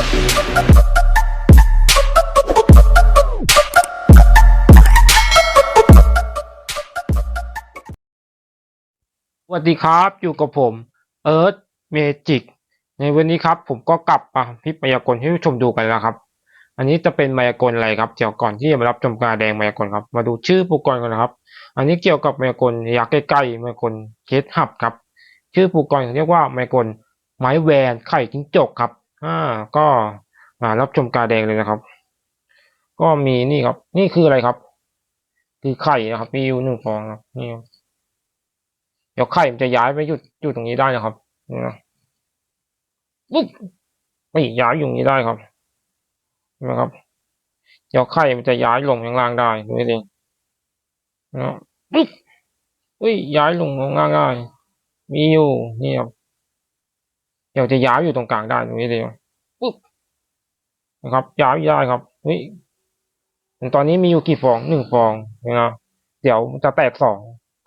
สวัสดีครับอยู่กับผมเอิร์ธเมจิกในวันนี้ครับ ผมก็กลับมาพิมายากลให้ผู้ชมดูกันแล้วครับ อันนี้จะเป็นมายากลอะไรครับเดี๋ยวก่อนที่จะมารับชมการแดงมายากลครับ มาดูชื่ออุปกรณ์กันนะครับ อันนี้เกี่ยวกับมายากลยักษ์ใกล้ๆมายากลเคสหับครับ ชื่ออุปกรเรียกว่ามายากลไม้แวนไข่จิ้งจกครับ อ่าก็มารับชมกาแดงเลยนะครับ ก็มีนี่ครับ นี่คืออะไรครับ คือไข่นะครับมีอยู่หนึ่งฟองนะครับนี่ครับเดี๋ยวไข่มันจะย้ายไปอยู่อยู่ตรงนี้ได้นะครับนี่นะปุ๊บไม่ย้ายอยู่นี้ได้ครับนะครับเดี๋ยวไข่มันจะย้ายลงข้างล่างได้ดูให้ดีนะปุ๊บอุ้ยย้ายลงข้างล่างได้มีอยู่นี่ครับ เดี๋ยวจะย้ายอยู่ตรงกลางได้ดูให้ดีปุ๊บนะครับย้ายได้ครับเฮ้ยตอนนี้มีอยู่กี่ฟองหนึ่งฟองนะเดี๋ยวมันจะแตกสอง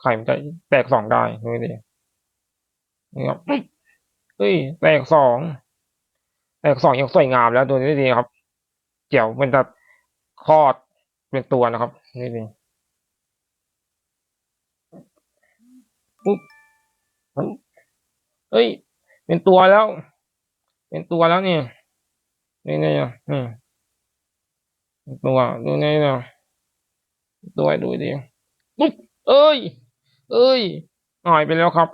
ไข่มันจะแตกสองได้ดูดินี่ครับปึ๊บเฮ้ยแตกสองแตกสองยังสวยงามแล้วดูนี่ดีครับเดี๋ยวมันจะคลอดเป็นตัวนะครับนี่ดีปุ๊บเฮ้ย เป็นตัวแล้ว เป็นตัวแล้วนี่นี่นี่นี่เป็นตัวดูนี่นะตัวดูดิปุ๊บเอ้ย เอ้ยหายไปแล้วครับ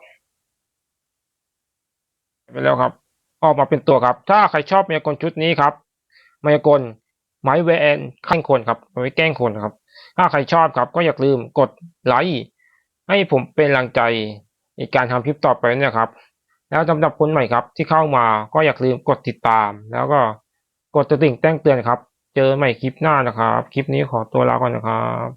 ไปแล้วครับ ออกมาเป็นตัวครับ ถ้าใครชอบมายากลชุดนี้ครับมายากลไม้แวนขั้นคนครับไว้แกล้งคนครับ ถ้าใครชอบครับ ก็อย่าลืมกดไลค์ให้ผมเป็นแรงใจในการทำคลิปต่อไปนะครับ แล้วสำหรับคนใหม่ครับที่เข้ามาก็อย่าลืมกดติดตาม แล้วก็กดกระดิ่งแจ้งเตือนครับ เจอใหม่คลิปหน้านะครับ คลิปนี้ขอตัวลาก่อนนะครับ